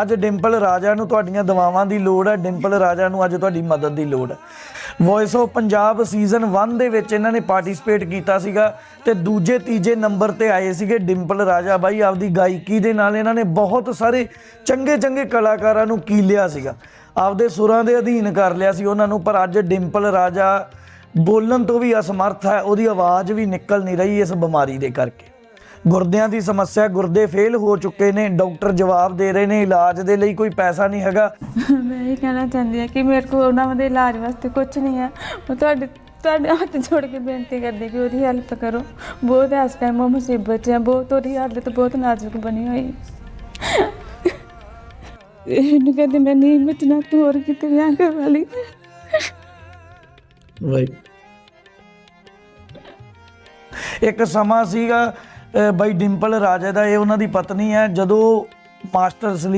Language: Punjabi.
ਅੱਜ ਡਿੰਪਲ ਰਾਜਾ ਨੂੰ ਤੁਹਾਡੀਆਂ ਦਵਾਵਾਂ ਦੀ ਲੋੜ ਹੈ। ਡਿੰਪਲ ਰਾਜਾ ਨੂੰ ਅੱਜ ਤੁਹਾਡੀ ਮਦਦ ਦੀ ਲੋੜ ਹੈ। ਵੌਇਸ ਆਫ ਪੰਜਾਬ ਸੀਜ਼ਨ 1 ਦੇ ਵਿੱਚ ਇਹਨਾਂ ਨੇ ਪਾਰਟਿਸਿਪੇਟ ਕੀਤਾ ਸੀਗਾ ਤੇ ਦੂਜੇ, ਤੀਜੇ ਨੰਬਰ ਤੇ ਆਏ ਸੀਗੇ ਡਿੰਪਲ ਰਾਜਾ ਬਾਈ। ਆਪਦੀ ਗਾਇਕੀ ਦੇ ਨਾਲ ਇਹਨਾਂ ਨੇ ਬਹੁਤ ਸਾਰੇ ਚੰਗੇ ਚੰਗੇ ਕਲਾਕਾਰਾਂ ਨੂੰ ਕੀਲਿਆ ਸੀਗਾ। ਆਪਦੇ ਸੁਰਾਂ ਦੇ ਅਧੀਨ ਕਰ ਲਿਆ ਸੀ ਉਹਨਾਂ ਨੂੰ, ਪਰ ਅੱਜ ਡਿੰਪਲ ਰਾਜਾ ਬੋਲਣ ਤੋਂ ਵੀ ਅਸਮਰਥ ਹੈ। ਉਹਦੀ ਆਵਾਜ਼ ਵੀ ਨਿਕਲ ਨਹੀਂ ਰਹੀ ਇਸ ਬਿਮਾਰੀ ਦੇ ਕਰਕੇ। ਗੁਰਦਿਆਂ ਦੀ ਸਮੱਸਿਆ ਗੁਰਦੇ ਫੇਲ ਹੋ ਚੁੱਕੇ ਨੇ ਡਾਕਟਰ ਜਵਾਬ ਦੇ ਰਹੇ ਨੇ ਇਲਾਜ ਦੇ ਲਈ ਕੋਈ ਪੈਸਾ ਨਹੀਂ ਹੈਗਾ। ਮੈਂ ਇਹ ਕਹਿਣਾ ਚਾਹੁੰਦੀ ਹਾਂ ਕਿ ਮੇਰੇ ਕੋਲ ਉਹਨਾਂ ਦੇ ਇਲਾਜ ਵਾਸਤੇ ਕੁਝ ਨਹੀਂ ਹੈ। ਮੈਂ ਤੁਹਾਡੇ ਤੁਹਾਡੇ ਹੱਥ ਜੋੜ ਕੇ ਬੇਨਤੀ ਕਰਦੀ ਕਿ ਉਹਦੀ ਹੈਲਪ ਕਰੋ। ਬਹੁਤ ਇਸ ਟਾਈਮ ਉਹ ਮੁਸੀਬਤ 'ਚ ਹੈ ਬਹੁਤ ਉਹਦੀ ਹਾਲਤ ਬਹੁਤ ਨਾਜ਼ੁਕ ਬਣੀ ਹੋਈ। ਇਹਨੂੰ ਕਹਿੰਦੇ ਮੈਂ ਨਹੀਂ ਬਚਣਾ ਤੂੰ ਹੋਰ ਕਿਤੇ ਵਿਆਹ ਕਰਵਾ ਲਈ। ਵਾਈ ਇੱਕ ਸਮਾਂ ਸੀਗਾ ਬਾਈ ਡਿੰਪਲ ਰਾਜਾ ਦਾ ਇਹ ਉਹਨਾਂ ਦੀ ਪਤਨੀ ਹੈ ਜਦੋਂ ਮਾਸਟਰ ਸਲੀਮ